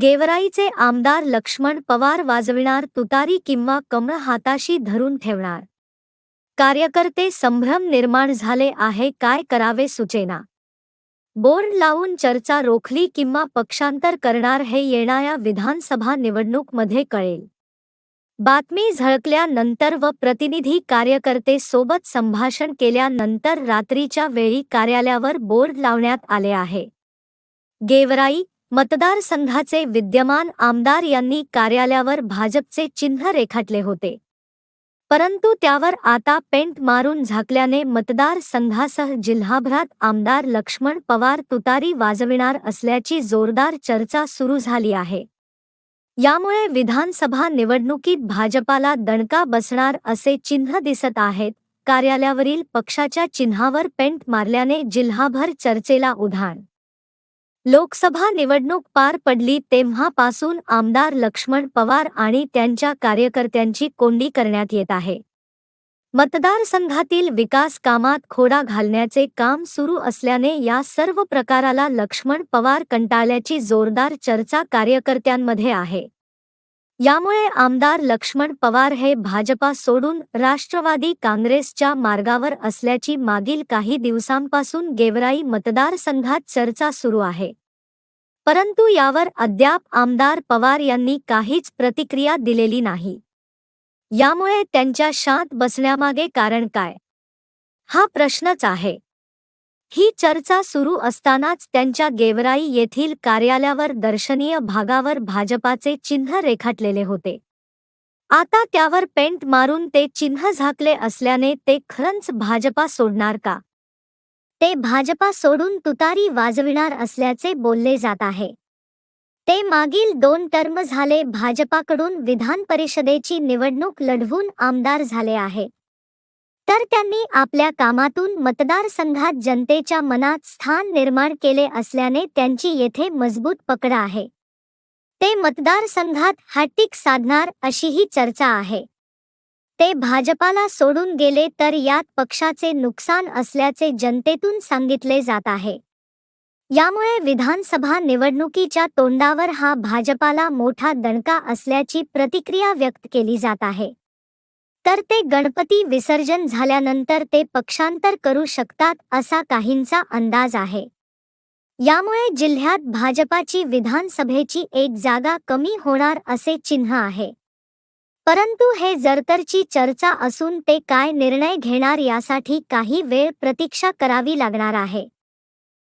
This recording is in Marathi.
गेवराईचे आमदार लक्ष्मण पवार वाजविणार तुतारी किंवा कमळ हाताशी धरून ठेवणार. कार्यकर्ते संभ्रम निर्माण झाले आहे काय करावे सुचेना? बोर्ड लावून चर्चा रोखली किंवा पक्षांतर करणार हे येणाऱ्या विधानसभा निवडणूकमध्ये कळेल. बातमी झळकल्यानंतर व प्रतिनिधी कार्यकर्ते सोबत संभाषण केल्यानंतर रात्रीच्या वेळी कार्यालयावर बोर्ड लावण्यात आले आहे. गेवराई मतदारसंघाचे विद्यमान आमदार यांनी कार्यालयावर भाजपचे चिन्ह रेखाटले होते. परंतु त्यावर आता पेंट मारून झाकल्याने मतदारसंघासह जिल्हाभरात आमदार लक्ष्मण पवार तुतारी वाजविणार असल्याची जोरदार चर्चा सुरू झाली आहे. यामुळे विधानसभा निवडणुकीत भाजपाला दणका बसणार असे चिन्ह दिसत आहेत. कार्यालयावरील पक्षाच्या चिन्हावर पेंट मारल्याने जिल्हाभर चर्चेला उधाण लोकसभा निवडणूक पार पडली तेव्हापासून आमदार लक्ष्मण पवार आणि त्यांच्या कार्यकर्त्यांची कोंडी करण्यात येत आहे. मतदारसंघातील विकास कामात खोडा घालण्याचे काम सुरू असल्याने या सर्व प्रकाराला लक्ष्मण पवार कंटाळल्याची जोरदार चर्चा कार्यकर्त्यांमध्ये आहे. यामुळे आमदार लक्ष्मण पवार हे भाजपा सोडून राष्ट्रवादी काँग्रेसच्या मार्गावर असल्याची मागील काही दिवसांपासून गेवराई मतदारसंघात चर्चा सुरू आहे. परंतु यावर अद्याप आमदार पवार यांनी काहीच प्रतिक्रिया दिलेली नाही. यामुळे त्यांच्या शांत बसण्यामागे कारण काय? हा प्रश्नच आहे. ही चर्चा सुरू असतानाच त्यांच्या गेवराई येथील कार्यालयावर दर्शनीय भागावर भाजपाचे चिन्ह रेखाटलेले होते. आता त्यावर पेंट मारून ते चिन्ह झाकले असल्याने ते खरंच भाजपा सोडणार का? ते भाजपा सोडून तुतारी वाजविणार असल्याचे बोलले जात आहे. ते मागील दोन टर्म झाले भाजपाकडून विधान परिषदेची निवडणूक लढवून आमदार झाले आहे. तर त्यांनी आपल्या कामातून मतदारसंघात जनतेच्या मनात स्थान निर्माण केले असल्याने त्यांची येथे मजबूत पकड आहे. ते मतदारसंघात हॅटिक साधणार अशीही चर्चा आहे. ते भाजपाला सोडून गेले तर यात पक्षाचे नुकसान असल्याचे जनतेतून सांगितले जात आहे. यामुळे विधानसभा निवडणुकीच्या तोंडावर हा भाजपाला मोठा दणका असल्याची प्रतिक्रिया व्यक्त केली जात आहे. तर ते गणपती विसर्जन झाल्यानंतर ते पक्षांतर करू शकतात असा काहींचा अंदाज आहे. यामुळे जिल्ह्यात भाजपाची विधानसभेची एक जागा कमी होणार असे चिन्ह आहे. परंतु हे जरतरची चर्चा असून ते काय निर्णय घेणार यासाठी काही वेळ प्रतीक्षा करावी लागणार आहे.